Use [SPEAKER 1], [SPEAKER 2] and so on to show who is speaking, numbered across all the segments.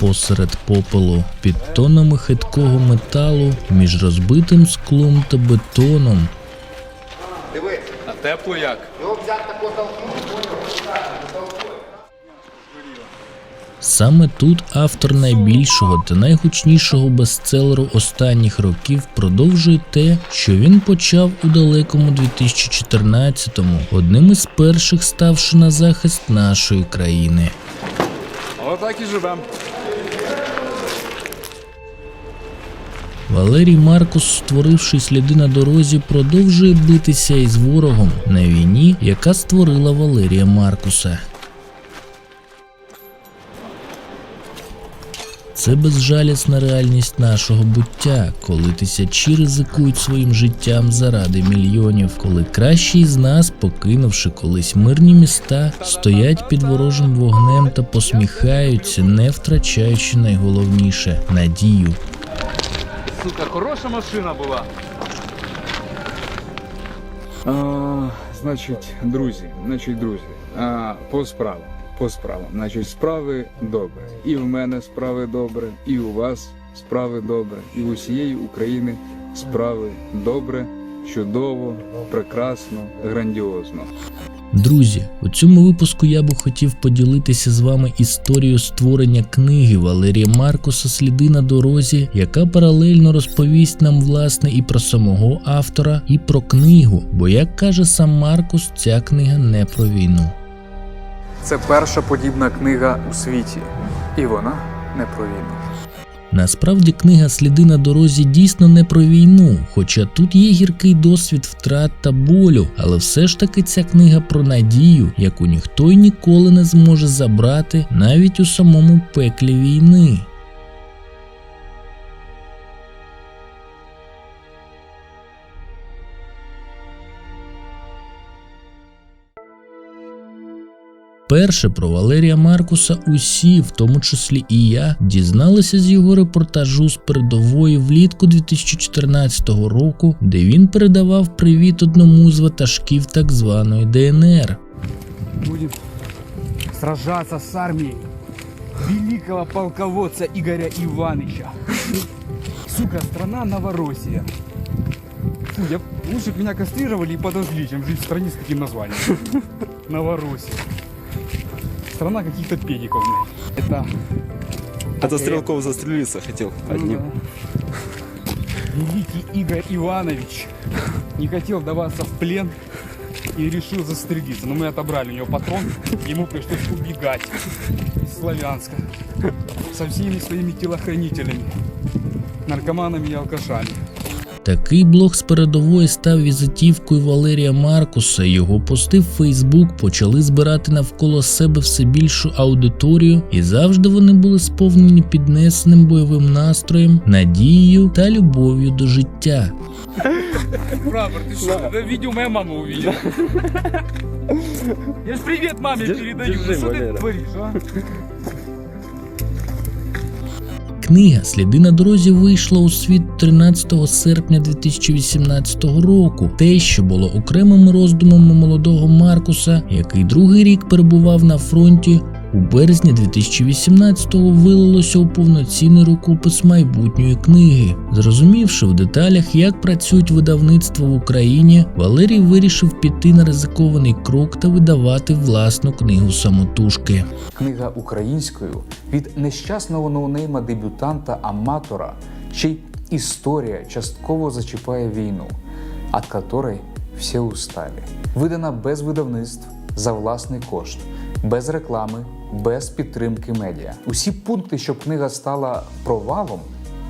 [SPEAKER 1] посеред попелу, під тонами хиткого металу, між розбитим склом та бетоном.
[SPEAKER 2] Диви,
[SPEAKER 3] А тепло як?
[SPEAKER 2] його взяти тако толкнути?
[SPEAKER 1] Саме тут автор найбільшого та найгучнішого бестселеру останніх років продовжує те, що він почав у далекому 2014-му, одним із перших ставши на захист нашої країни.
[SPEAKER 3] Отак і живем.
[SPEAKER 1] Валерій Маркус, створивши сліди на дорозі, продовжує битися із ворогом на війні, яка створила Валерія Маркуса. Це безжалісна реальність нашого буття, коли тисячі ризикують своїм життям заради мільйонів, коли кращі з нас, покинувши колись мирні міста, стоять під ворожим вогнем та посміхаються, не втрачаючи найголовніше надію.
[SPEAKER 3] Сука, хороша машина була.
[SPEAKER 4] А, значить, друзі, значить, друзі, а, по справам, по справам. Значить, справи добре. І в мене справи добре, і у вас справи добре, і в усієї України справи добре, чудово, прекрасно, грандіозно.
[SPEAKER 1] Друзі, у цьому випуску я би хотів поділитися з вами історією створення книги Валерія Маркуса Сліди на дорозі, яка паралельно розповість нам власне і про самого автора, і про книгу. Бо, як каже сам Маркус, ця книга не про війну.
[SPEAKER 5] Це перша подібна книга у світі, і вона не про війну.
[SPEAKER 1] Насправді книга Сліди на дорозі дійсно не про війну, хоча тут є гіркий досвід втрат та болю, але все ж таки ця книга про надію, яку ніхто й ніколи не зможе забрати навіть у самому пеклі війни. Перше про Валерія Маркуса усі, в тому числі і я, дізналися з його репортажу з передової влітку 2014 року, де він передавав привіт одному з ватажків так званої ДНР.
[SPEAKER 6] будем сражаться с армией великого полководца Игоря Ивановича. Сука, страна Новороссия. Фу, я, лучше бы меня кастрировали и подожгли, чем жить в стране с таким названием. Новороссия. Страна каких-то педиков. Это...
[SPEAKER 7] Это Стрелков застрелиться хотел
[SPEAKER 6] ну
[SPEAKER 7] одним.
[SPEAKER 6] да. Великий Игорь Иванович не хотел даваться в плен и решил застрелиться. Но мы отобрали у него патрон, ему пришлось убегать из Славянска со всеми своими телохранителями, наркоманами и алкашами.
[SPEAKER 1] Такий блог з передової став візитівкою Валерія Маркуса. Його пости в Фейсбук почали збирати навколо себе все більшу аудиторію, і завжди вони були сповнені піднесеним бойовим настроєм, надією та любов'ю до життя.
[SPEAKER 6] Прапор, ты что? Это видео моя мама увидела. Я ж привет маме
[SPEAKER 7] Держи-
[SPEAKER 6] передаю.
[SPEAKER 7] держи,
[SPEAKER 6] Что ты
[SPEAKER 7] Валера.
[SPEAKER 6] творишь, а?
[SPEAKER 1] Книга Сліди на дорозі вийшла у світ 13 серпня 2018 року. Те, що було окремим роздумом молодого Маркуса, який другий рік перебував на фронті. У березні 2018-го вилилося у повноцінний рукопис майбутньої книги. Зрозумівши в деталях, як працюють видавництва в Україні, Валерій вирішив піти на ризикований крок та видавати власну книгу самотужки.
[SPEAKER 5] Книга українською від нещасного ноунейма дебютанта аматора, чий історія частково зачіпає війну, от которой всі устали. Видана без видавництв за власний кошт, без реклами, без підтримки медіа. Усі пункти, щоб книга стала провалом,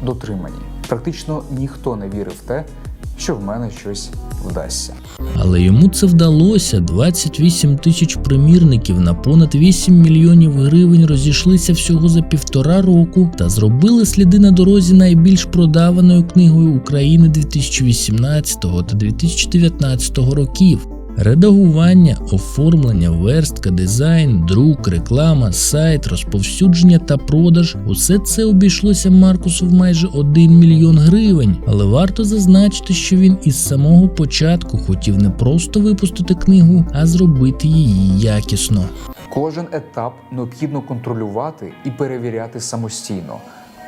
[SPEAKER 5] дотримані. Практично ніхто не вірив в те, що в мене щось вдасться.
[SPEAKER 1] Але йому це вдалося. 28 тисяч примірників на понад 8 мільйонів гривень розійшлися всього за півтора року та зробили сліди на дорозі найбільш продаваною книгою України 2018 та 2019 років. Редагування, оформлення, верстка, дизайн, друк, реклама, сайт, розповсюдження та продаж усе це обійшлося Маркусу в майже 1 мільйон гривень. Але варто зазначити, що він із самого початку хотів не просто випустити книгу, а зробити її якісно.
[SPEAKER 5] Кожен етап необхідно контролювати і перевіряти самостійно.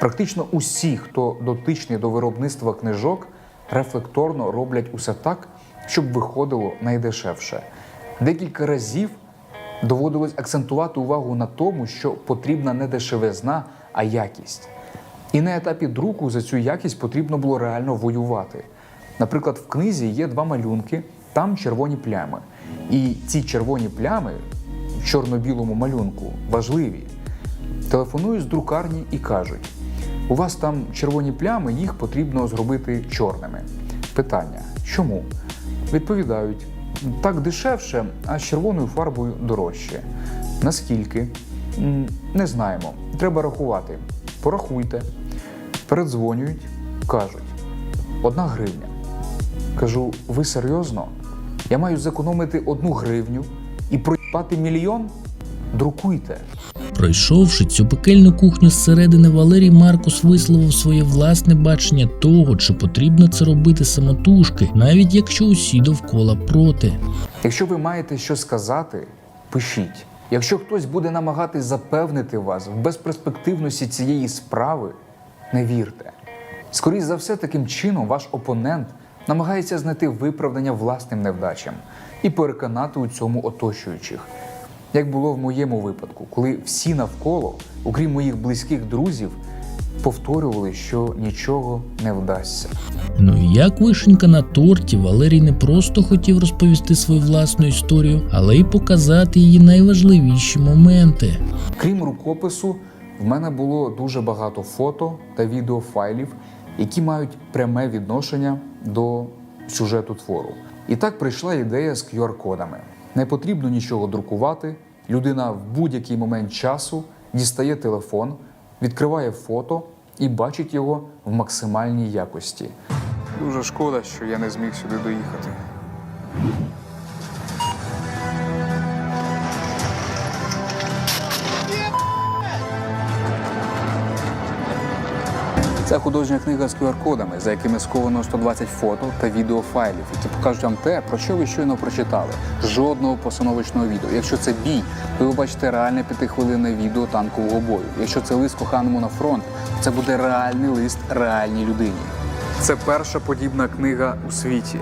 [SPEAKER 5] Практично усі, хто дотичний до виробництва книжок, рефлекторно роблять усе так, щоб виходило найдешевше. Декілька разів доводилось акцентувати увагу на тому, що потрібна не дешевизна, а якість. І на етапі друку за цю якість потрібно було реально воювати. Наприклад, в книзі є два малюнки, там червоні плями. І ці червоні плями в чорно-білому малюнку важливі. Телефонують з друкарні і кажуть: у вас там червоні плями, їх потрібно зробити чорними. Питання: чому? Відповідають: так дешевше, а з червоною фарбою дорожче. Наскільки? Не знаємо. Треба рахувати. Порахуйте. Передзвонюють, кажуть: одна гривня. Кажу, ви серйозно? Я маю зекономити одну гривню і проїбати мільйон? Друкуйте.
[SPEAKER 1] Пройшовши цю пекельну кухню зсередини, Валерій Маркус висловив своє власне бачення того, чи потрібно це робити самотужки, навіть якщо усі довкола проти.
[SPEAKER 5] Якщо ви маєте що сказати, пишіть. Якщо хтось буде намагатись запевнити вас в безперспективності цієї справи, не вірте. Скоріше за все, таким чином ваш опонент намагається знайти виправдання власним невдачам і переконати у цьому оточуючих. Як було в моєму випадку, коли всі навколо, окрім моїх близьких друзів, повторювали, що нічого не вдасться.
[SPEAKER 1] Ну і як вишенька на торті, Валерій не просто хотів розповісти свою власну історію, але й показати її найважливіші моменти.
[SPEAKER 5] Крім рукопису, в мене було дуже багато фото та відеофайлів, які мають пряме відношення до сюжету твору. І так прийшла ідея з QR-кодами. Не потрібно нічого друкувати. Людина в будь-який момент часу дістає телефон, відкриває фото і бачить його в максимальній якості. Дуже шкода, що я не зміг сюди доїхати. Це художня книга з QR-кодами, за якими сховано 120 фото та відеофайлів, які покажуть вам те, про що ви щойно прочитали. Жодного постановочного відео. Якщо це бій, то ви бачите реальне п'ятихвилинне відео танкового бою. Якщо це лист коханому на фронт, це буде реальний лист реальній людині. Це перша подібна книга у світі,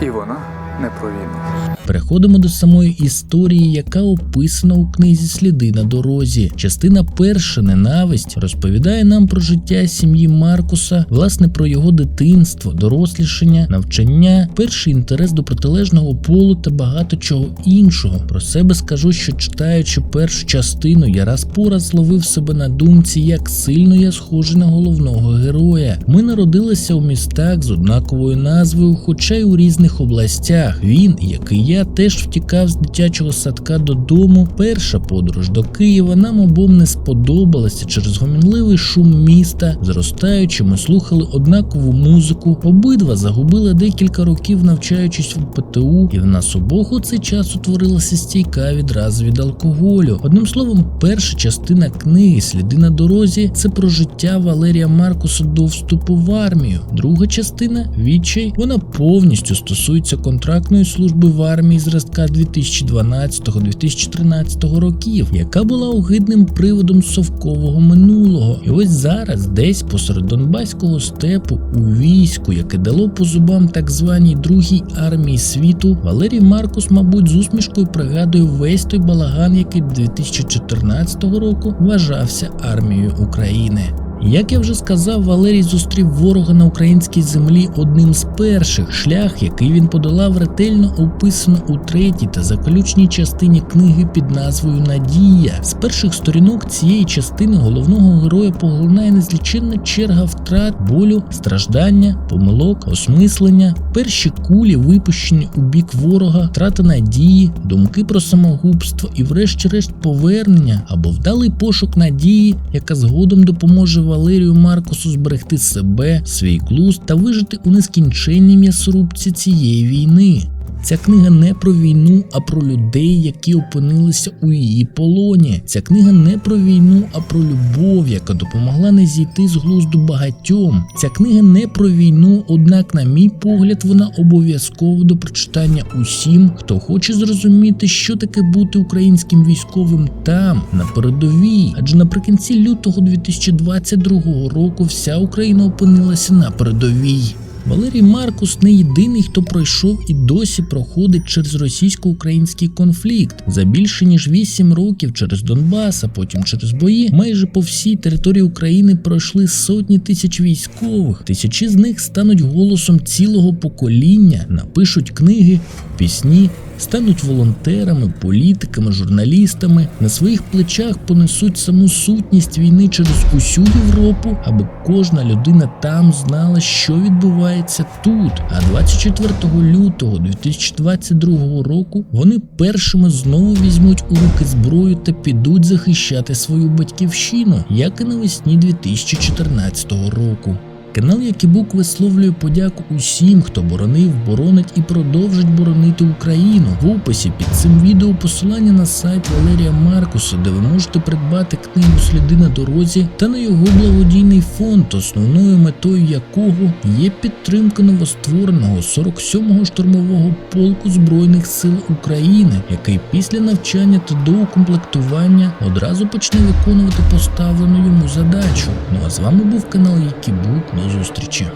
[SPEAKER 5] і вона не про війну.
[SPEAKER 1] Переходимо до самої історії, яка описана у книзі Сліди на дорозі. Частина перша ненависть розповідає нам про життя сім'ї Маркуса, власне про його дитинство, дорослішання, навчання, перший інтерес до протилежного полу та багато чого іншого. Про себе скажу, що читаючи першу частину, я раз по раз ловив себе на думці, як сильно я схожий на головного героя. Ми народилися у містах з однаковою назвою, хоча й у різних областях. Він, як і я, теж втікав з дитячого садка додому. Перша подорож до Києва нам обом не сподобалася через гомінливий шум міста. Зростаючи, ми слухали однакову музику. Обидва загубили декілька років, навчаючись в ПТУ, і в нас обох у цей час утворилася стійка відразу від алкоголю. Одним словом, перша частина книги Сліди на дорозі це про життя Валерія Маркуса до вступу в армію. Друга частина відчай. Вона повністю стосується контрактної служби в армії зразка 2012-2013 років, яка була огидним приводом совкового минулого. І ось зараз, десь посеред Донбаського степу, у війську, яке дало по зубам так званій другій армії світу, Валерій Маркус, мабуть, з усмішкою пригадує весь той балаган, який 2014 року вважався армією України. Як я вже сказав, Валерій зустрів ворога на українській землі одним з перших. Шлях, який він подолав, ретельно описано у третій та заключній частині книги під назвою Надія. З перших сторінок цієї частини головного героя поглинає незліченна черга втрат, болю, страждання, помилок, осмислення, перші кулі, випущені у бік ворога, втрата надії, думки про самогубство і, врешті-решт, повернення або вдалий пошук надії, яка згодом допоможе Валерію Маркосу зберегти себе, свій глузд та вижити у нескінченній м'ясорубці цієї війни. Ця книга не про війну, а про людей, які опинилися у її полоні. Ця книга не про війну, а про любов, яка допомогла не зійти з глузду багатьом. Ця книга не про війну, однак, на мій погляд, вона обов'язкова до прочитання усім, хто хоче зрозуміти, що таке бути українським військовим там, на передовій. Адже наприкінці лютого 2022 року вся Україна опинилася на передовій. Валерій Маркус не єдиний, хто пройшов і досі проходить через російсько-український конфлікт за більше ніж 8 років через Донбас, а потім через бої. Майже по всій території України пройшли сотні тисяч військових. Тисячі з них стануть голосом цілого покоління, напишуть книги, пісні. Стануть волонтерами, політиками, журналістами, на своїх плечах понесуть саму сутність війни через усю Європу, аби кожна людина там знала, що відбувається тут. А 24 лютого 2022 року вони першими знову візьмуть у руки зброю та підуть захищати свою батьківщину, як і навесні 2014 року. Канал Якібук висловлює подяку усім, хто боронив, боронить і продовжить боронити Україну. В описі під цим відео посилання на сайт Валерія Маркуса, де ви можете придбати книгу Сліди на дорозі та на його благодійний фонд, основною метою якого є підтримка новоствореного 47-го штурмового полку Збройних сил України, який після навчання та доукомплектування одразу почне виконувати поставлену йому задачу. Ну а з вами був канал Якібук. Зустрічі.